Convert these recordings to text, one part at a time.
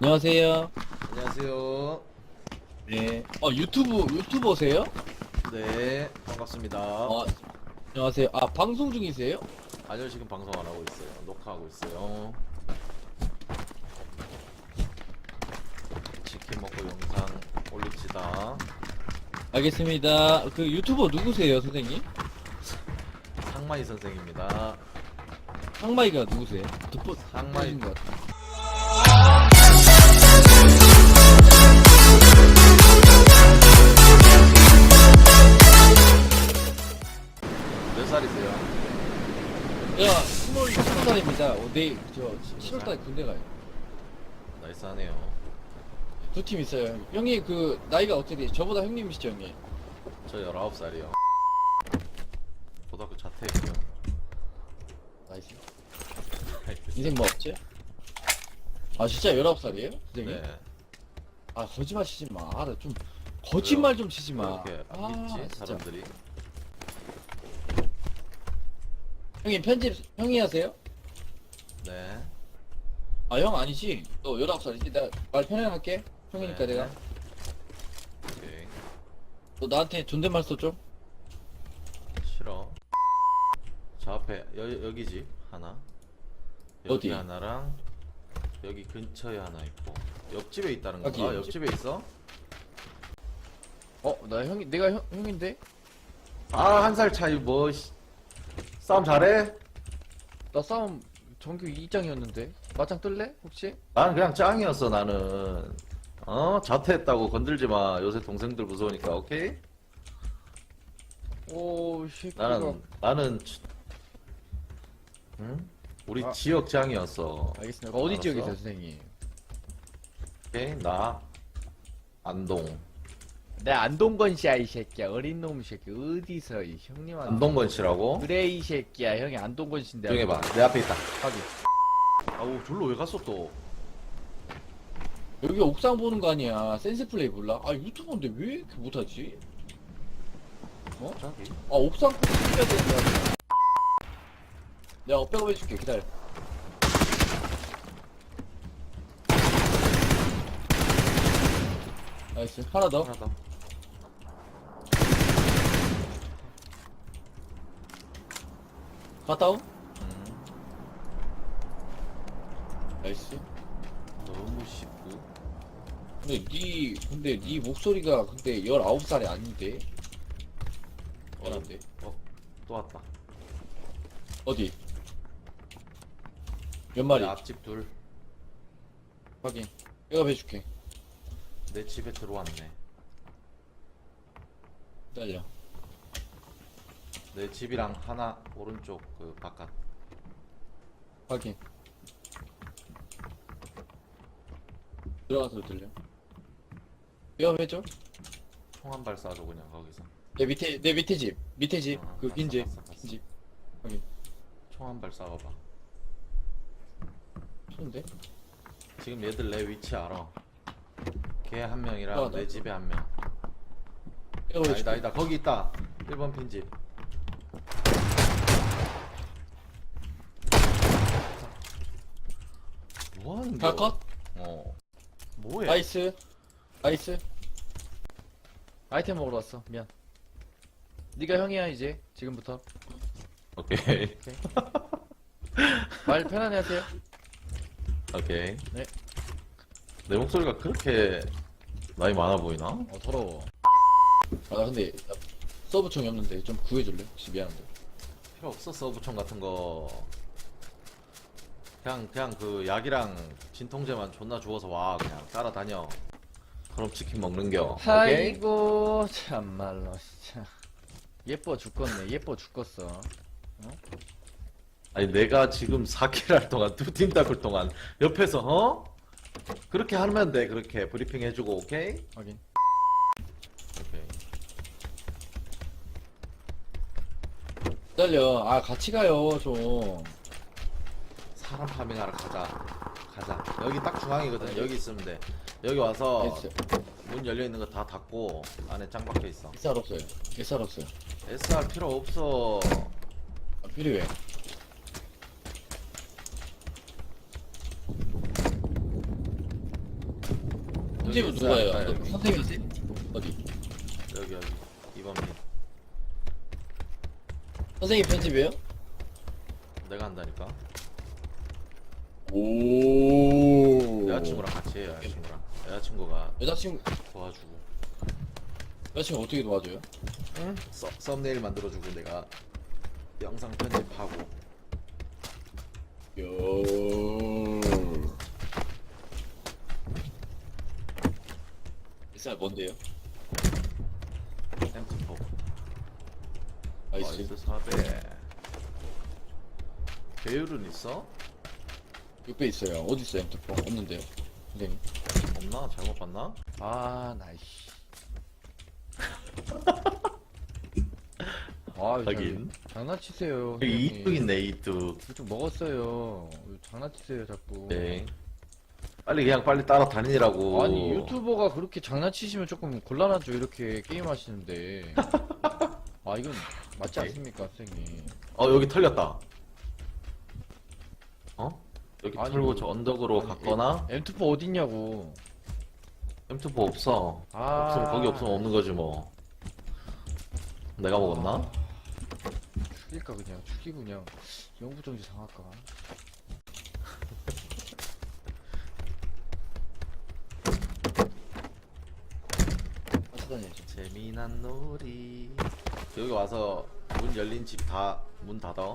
안녕하세요. 안녕하세요. 네. 어 유튜브 유튜버세요? 네, 반갑습니다. 어 안녕하세요. 아 방송 중이세요? 아니요, 지금 방송 안 하고 있어요. 녹화하고 있어요. 치킨 먹고 영상 올립시다. 알겠습니다. 그 유튜버 누구세요, 선생님? 상만이 선생입니다. 상마이가 누구세요? 듣보 상마이. 것 같아요. 내일 저 10월달에 군대 가요. 나이스하네요. 두 팀 있어요. 형님 그 나이가 어떻게 돼요? 저보다 형님이시죠, 형님? 저 19살이요. 고등학교 자퇴했어요. 나이스. 인생 뭐 없지? 아 진짜 19살이에요? 선생님? 네. 아 거짓말 치지 마. 아, 나좀 거짓말 좀 치지 마. 이렇게 아, 안 믿지, 진짜. 사람들이. 형님 편집 형이 하세요? 네. 아 형 아니지? 너 19살이지? 내가 말 편하게 할게. 형이니까 네. 내가. 오케이. 너 나한테 존댓말 써줘? 싫어. 저 앞에 여, 여기지 하나. 여기 어디? 하나랑 여기 근처에 하나 있고 옆집에 있다는 여기 건가? 옆집? 옆집에 있어? 어? 나 형이 내가 형, 형인데? 아 한 살 차이 뭐 씨. 싸움 잘해? 나 싸움 정규 2장이었는데 맞짱 뜰래? 혹시? 나는 그냥 짱이었어 나는. 어 자퇴했다고 건들지 마. 요새 동생들 무서우니까 오케이? 오 새끼가 나는 나는 치- 응? 우리 아. 지역 짱이었어. 알겠습니다 어디 알았어. 지역이세요 선생님? 오케이 나 안동 내 안동건 씨야 이 새끼야 어린 놈 새끼 어디서 이 형님한테 안동건 씨라고. 그래 이 새끼야 형이 안동건 씨인데 조용히 봐. 내 앞에 있다. 확인 아우 졸로 왜 갔어 또? 여기 옥상 보는 거 아니야 센스 플레이 몰라? 아 유튜버인데 왜 이렇게 못하지? 갑자기? 아 옥상 꼭 챙겨야 되는 거 아니야 내가 업백업 해줄게 기다려 나이스 하나 더 하나 더. 갔다 오? 음, 나이스. 너무 쉽고. 근데 니 근데 니 목소리가 근데 19 살이 아닌데? 어란데? 어, 또 왔다. 어디? 몇 마리? 내 앞집 둘. 확인. 내가 해줄게. 내 집에 들어왔네. 기다려 내 집이랑 하나 오른쪽 그 바깥. 확인 들어가서 들려 내가 해줘 총한 발 쏴줘 그냥 거기서. 내 밑에 내 밑에 집 밑에 어, 집그 봤어, 빈집 봤어, 봤어. 집 확인 총 한 발 쏴봐봐. 좋은데 지금 얘들 내 위치 알아. 걔 한 명이랑 어, 내 나- 집에 한 명. 내가 아니다 해줄게 아니다 거기 있다. 1번 핀집. 뭐하는 다 거야? 컷? 어. 뭐해? 나이스 나이스 아이템 먹으러 왔어 미안 네가 형이야 이제 지금부터 오케이. 말 편안히 하세요 오케이. 네. 내 목소리가 그렇게 나이 많아 보이나? 어 더러워 아 나 근데 나 서브 총이 없는데 좀 구해줄래? 혹시 미안한데 필요 없어 서브총 같은 거. 그냥 그냥 그 약이랑 진통제만 존나 주워서 와 그냥. 따라다녀. 그럼 치킨 먹는겨. 오케이? 아이고 참말로 진짜. 예뻐 죽겠네. 예뻐 죽겠어. 아니 내가 지금 4킬 할 동안 두팀 닦을 동안 옆에서 어? 그렇게 하면 돼. 그렇게 브리핑 해주고 오케이? 확인. 오케이. 기다려. 아 같이 가요 좀. 사람 파밍하러 가자 가자. 여기 딱 중앙이거든. 여기 있으면 돼. 여기 와서 S, 문 열려있는 거 다 닫고 안에 짱 박혀있어. SR 없어요. SR 없어요. SR 필요 없어. 아, 필요해. 편집은 누가 해요? 쌀, 쌀. 너 선생님이 하세요? 어디? 여기 여기. 이번 민. 선생님 편집이에요? 내가 한다니까 오 여자친구랑 같이 해요 여자친구랑 여자친구가 여자친구 도와주고 여자친구 어떻게 도와줘요? 응? 썸, 썸네일 만들어주고 내가 영상 편집하고 요. 쌀 뭔데요? 햄스포 나이스. 나이스 사배 배율은 있어? 6배 있어요. 어디 있어요? 엠트포 없는데요. 선생님. 없나? 잘못 봤나? 아, 나이씨. 아, 하긴. 장- 장난치세요. 여기 선생님. 이뚝 좀 먹었어요. 왜 장난치세요, 자꾸. 네 빨리 그냥 빨리 따라 다니라고 아니, 유튜버가 그렇게 장난치시면 조금 곤란하죠, 이렇게 게임 하시는데. 아, 이건 맞지 오케이. 않습니까, 선생님? 어 여기 털렸다 어? 여기 아니, 털고 뭐- 저 언덕으로 아니, 갔거나 M2포 어딨냐고. 햄스포 없어 아. 없으면 거기 없으면 없는 거지 뭐 내가 먹었나? 죽일까, 그냥. 죽이고 그냥. 영부정지 상할까. 찾아다녀야죠. 재미난 놀이 여기 와서 문 열린 집 다 문 닫아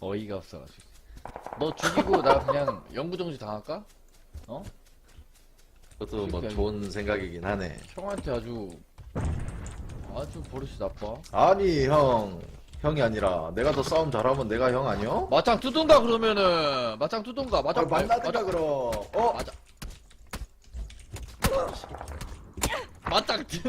어이가 없어가지고. 너 죽이고 나 그냥 영부정지 당할까? 어? 그것도 뭐 좋은 생각이긴 하네 형한테 아주 아주 버릇이 나빠. 아니 형 형이 아니라 내가 더 싸움 잘하면 내가 형 아니야? 맞짱 두든가 그러면은 맞짱 두든가 맞짱 발- 맞짱 그럼 어? 맞짱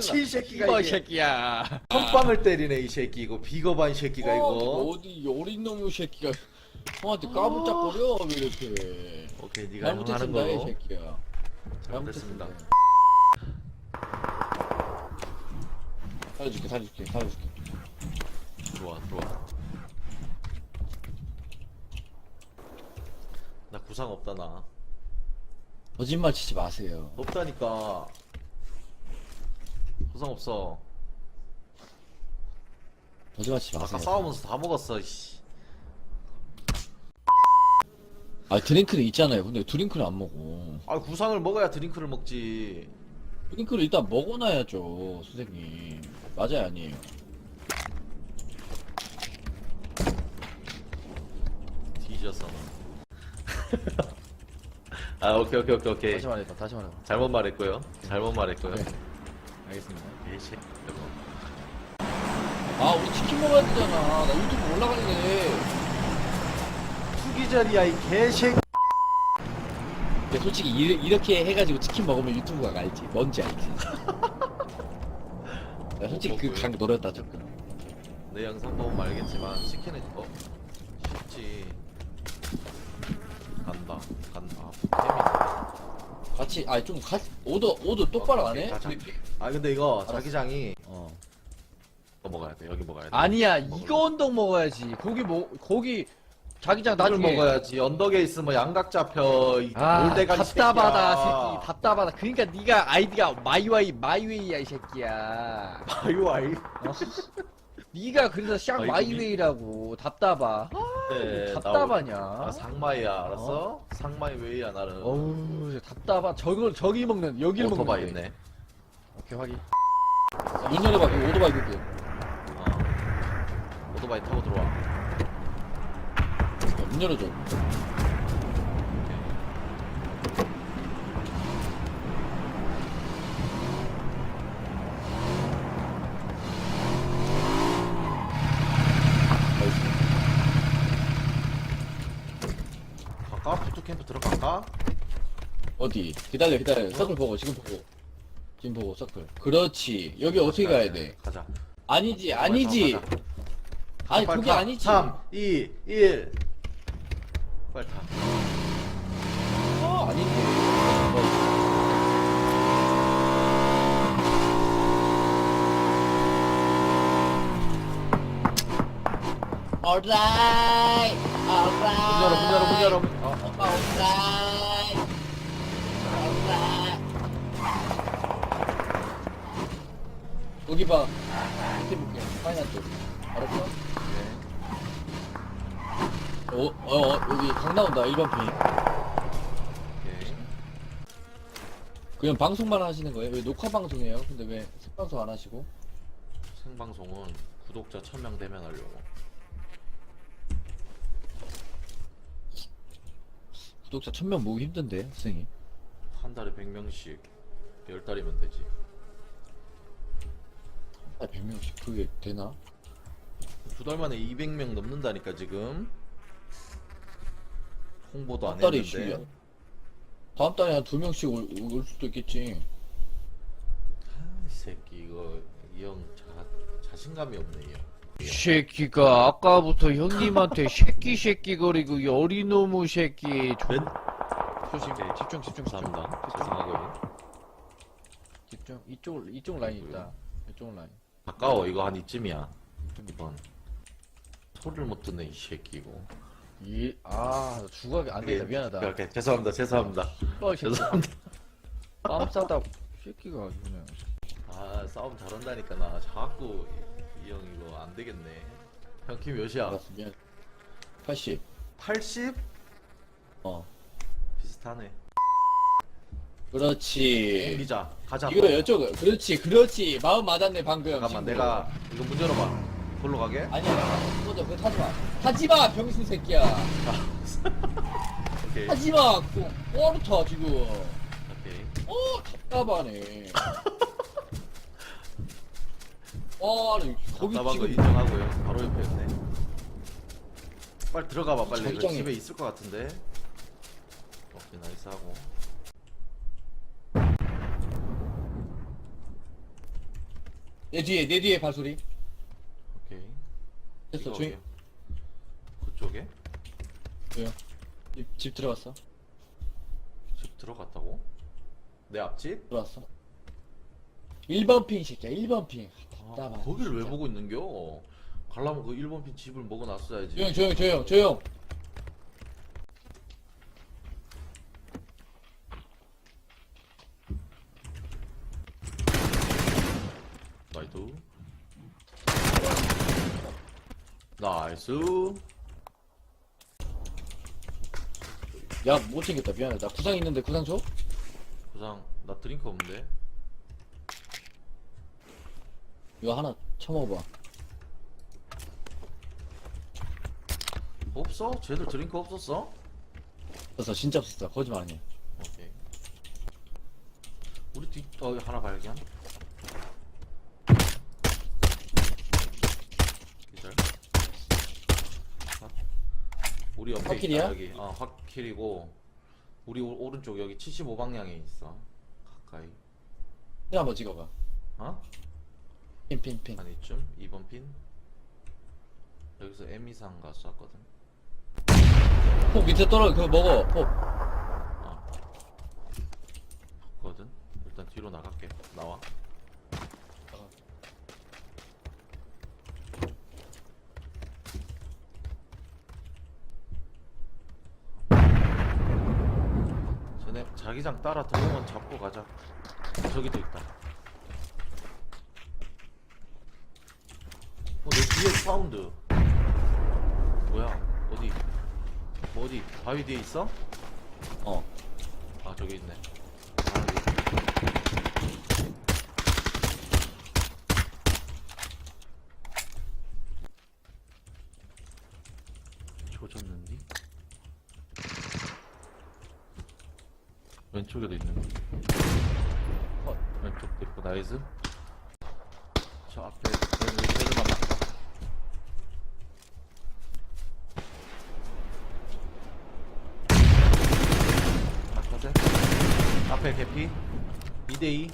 치, 이 새끼가 이거 이 이게. 새끼야. 선빵을 때리네 이 새끼 이거 비겁한 새끼가 이거 어디 어린 놈의 새끼가 형한테 까불짝거려 왜 이렇게? 오케이 네가 형 하는 잘못했습니다 이 거로 새끼야. 잘못했습니다 살려줄게 살려줄게 살려줄게. 들어와 들어와 나 구상 없다 나 거짓말 치지 마세요. 없다니까 구상 없어 거짓말 치지 아까 마세요. 싸우면서 다 먹었어 씨. 아 드링크는 있잖아요. 근데 드링크를 안 먹어. 아 구상을 먹어야 드링크를 먹지 드링크를 일단 먹어놔야죠, 선생님. 맞아요, 아니에요? 뒤졌어 아 오케이 오케이 오케이 오케이 다시 말해봐 다시 말해봐. 잘못 말했고요 잘못 말했고요 네. 알겠습니다. 개새 아, 우리 치킨 먹어야 되잖아. 나 유튜브 올라가는데. 투기자리야 이 개새 근데 솔직히 이, 이렇게 해가지고 치킨 먹으면 유튜브가 알지. 뭔지 알지. 나 솔직히 그 강 노렸다 조금. 내 영상 보면 알겠지만 치킨은 어 쉽지 간다 간다 햄이 같이, 아니 좀 같이 오더 오더 똑바로 안 해? 아 근데 이거 알았어. 자기장이 어. 이거 먹어야 돼 여기 먹어야 돼 아니야. 이거 언덕 먹어야지. 고기 먹 고기 자기장 이걸 나중에 먹어야지 언덕에 있으면 양각 잡혀 이아 돌대가리 답답하다 새끼야. 새끼 답답하다. 그러니까 네가 아이디가 마이와이 마이웨이야 이 새끼야. 아유 아이 어? 네가 그래서 샹 아이고, 마이웨이라고 답답하. 네, 답답하냐? 아 상마이야 알았어? 상마이 웨이야 나는 어우 답답하. 저걸 저기 먹는 여기를 오토바이 먹는. 있네 오케이 확인. 문 열어봐, 그 오토바이 그. 어. 오토바이 타고 들어와 문 열어줘. 갈까? 부트캠프 들어갈까? 어디? 기다려, 기다려. 서클 보고, 지금 보고. 지금 보고, 서클. 그렇지. 여기 어떻게 가야 돼? 가자 아니지, 아니지. 가자. 아니, 빨리 그게 타. 아니지. 3 2 1 빨리 타 어. 어. Alright, alright. 문 열어 문 열어 문 열어 어, Alright. 여기 봐. 밑에 볼게. 파이널 쪽. 알았어? 네. 어, 어, 어, 여기 강 나온다. 1번 핑. 오케이. 그냥 방송만 하시는 거예요? 왜 녹화 방송이에요? 근데 왜 생방송 안 하시고? 생방송은 구독자 1000명 되면 하려고. 구독자 1000명 모으기 힘든데, 선생님. 한 달에 100명씩 10달이면 되지. 아, 100명씩 그게 되나? 두 달 만에 200명 넘는다니까 지금. 홍보도 안한 달에 했는데. 20명. 다음 달에 한 두 명씩 올, 올 수도 있겠지. 아, 이 새끼 이거 이 형 자신감이 없네 이 형. 이 새끼가 아까부터 형님한테 새끼 새끼 거리고 이 어린놈의 새끼 웬? 조심 오케이. 집중 집중 집중 감사합니다. 집중 죄송하고요. 집중 이쪽 이쪽 라인 있다 이쪽 라인 가까워 이거 한 이쯤이야. 2번. 소리를 못 듣네 이 새끼 이거. 이아 주각이 안 되겠다 미안하다 오케이, 오케이. 죄송합니다. 죄송합니다. 어. 죄송합니다. 빰 싸다 새끼가 그냥 아 싸움 잘한다니까 나 자꾸 이 형 이거 안 되겠네. 형키 몇이야? 알았어, 미안. 80. 80? 어. 비슷하네. 그렇지. 리자 가자. 이거 이쪽, 그렇지, 그렇지. 마음 맞았네, 방금. 잠깐만 친구. 내가 이거 문 열어봐. 걸로 가게? 아니야, 그거 그거 타지 마. 하지 마, 병신 새끼야. 오케이. 하지 마. 그거 뽀르타 지금. 오케이. 어, 답답하네. 와, 아니, 거기 답답한 거 지금 인정하고요. 바로 옆에였네. 빨리 들어가봐 빨리. 이거 자기장이- 집에 있을 것 같은데. 오케이 나이스 하고. 내 뒤에, 내 뒤에 발소리. 오케이. 됐어, 이거. 어디야? 그쪽에? 왜요? 집, 집 들어갔어? 집 들어갔다고? 내 앞집? 들어왔어? 1번 핑 새끼야, 1번 핑. 아, 답답하네, 거기를 왜 진짜. 보고 있는겨? 가려면 그 1번 핀 집을 먹어놨어야지. 조용, 조용, 조용, 조용. 나이스. 나이스. 야, 못 챙겼다. 미안해. 나 구상 있는데 구상 줘? 부상 나 드링크 없는데. 이거 하나 처먹어봐. 없어? 쟤들 드링크 없었어? 없었어, 진짜 없었어. 거짓말 아니야. 오케이. 우리 뒤, 어, 하나 발견. 기절. 아, 우리 옆에 확킬이야? 있다, 여기. 어, 확킬이고. 우리 오, 오른쪽 여기 75방향에 있어. 가까이. 핑 한번 찍어봐. 어? 핀, 핀, 핀. 한 이쯤? 2번 핀? 여기서 M 이상가 쐈거든. 폭 밑에 떨어, 그거 먹어. 폭. 어. 거든. 일단 뒤로 나갈게. 나와. 쟤네 자기장 따라 들어오면 잡고 가자. 저기도 있다. 어, 내 뒤에 사운드. 뭐야? 어디? 뭐 어디? 바위 뒤에 있어? 어. 아 저기 있네. 아, 여기. 조졌는디? 왼쪽에도 있는 거. 어, 왼쪽도 있고 나이스. 저 앞에 쟤들만 맞다. 바꿔세. 앞에 개피. 2대2.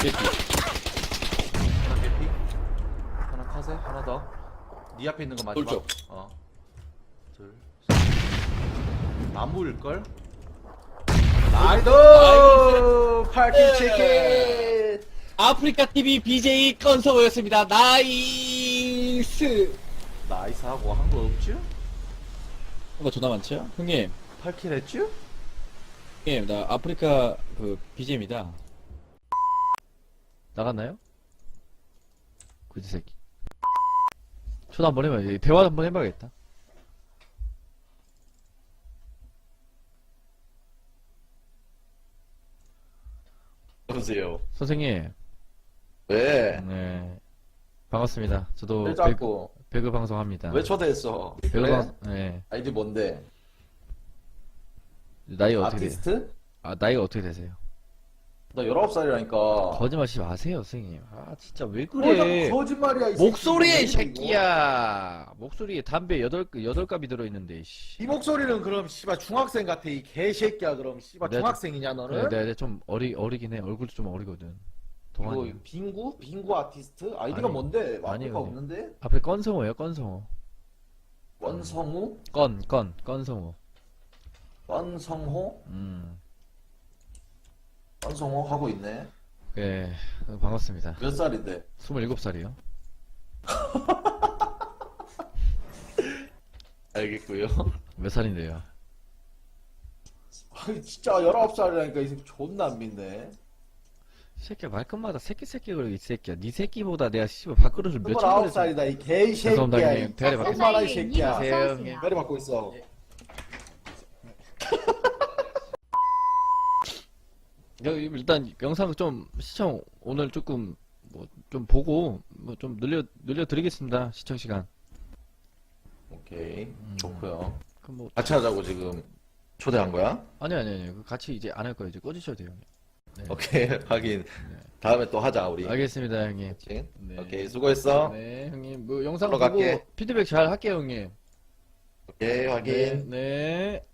개피. 하나 개피. 하나 카세. 하나 더. 네 앞에 있는 거 마지막. 돌쪽. 어. 둘. 셋. 나무일걸? 나이도! 파티 치킨! 아프리카 TV BJ 건서우였습니다. 나이스. 나이스 하고 한 거 없지? 뭐가 존나 많죠? 형님, 8킬 했쥬? 형님, 나 아프리카 그 BJ입니다. 나갔나요? 그지 새끼. 전화 한번 해봐. 대화 한번 해봐야겠다. 여보세요. 선생님. 왜? 네. 반갑습니다. 저도 왜 배그, 자꾸 배그 방송합니다. 왜 초대했어? 배그 그래? 방, 네. 아이디 뭔데? 나이 어떻게 돼? 아티스트? 아, 나이가 어떻게 되세요? 나 19살이라니까. 거짓말 하지 마세요, 선생님. 아, 진짜 왜뭐 그래? 거짓말이야, 이 새끼. 목소리에 이. 새끼야. 목소리에 담배 여덟 여덟 갑이 들어 있는데 씨. 이 목소리는 그럼 씨발 중학생 같아 이 개새끼야 그럼 씨발 내가 중학생이냐 그래, 너는? 내가, 내가 좀 어리 어리긴 해. 얼굴도 좀 어리거든. 이거 동안이. 빙구? 빙구 아티스트? 아이디가 아니, 뭔데? 아니, 마크가 아니. 없는데? 앞에 건성호예요, 건성호. 원성우? 건, 건, 건성호. 원성호? 음. 원성호 하고 있네. 예, 반갑습니다. 몇 살인데? 27살이요. 알겠고요. 몇 살인데요? 아니 진짜 19살이라니까 이 새끼 존나 안 믿네. 이 새끼야 말끝마다 새끼 새끼 그러고 이 새끼야. 네 새끼보다 내가 씨발 밥그릇을 몇천 그릇 29살이다 이 개새끼야. 죄송합니다, 형님. 이 대가리 받겠습니다. 엄마라 이 새끼야. 대가리 받고 있어. 여기 일단 영상 좀 시청 오늘 조금 뭐 좀 보고 뭐 좀 늘려 늘려 드리겠습니다 시청 시간. 오케이. 음. 좋고요. 그뭐 같이 하자고 지금 초대한 거야? 아니 아니 아니 그 같이 이제 안 할 거예요 이제 꺼주셔도 돼요. 형님. 네. 오케이 확인. 다음에 또 하자 우리. 알겠습니다 형님. 그치? 네. 오케이 수고했어. 네 형님 뭐 영상 보고 갈게. 피드백 잘 할게요 형님. 오케이 확인. 네. 네.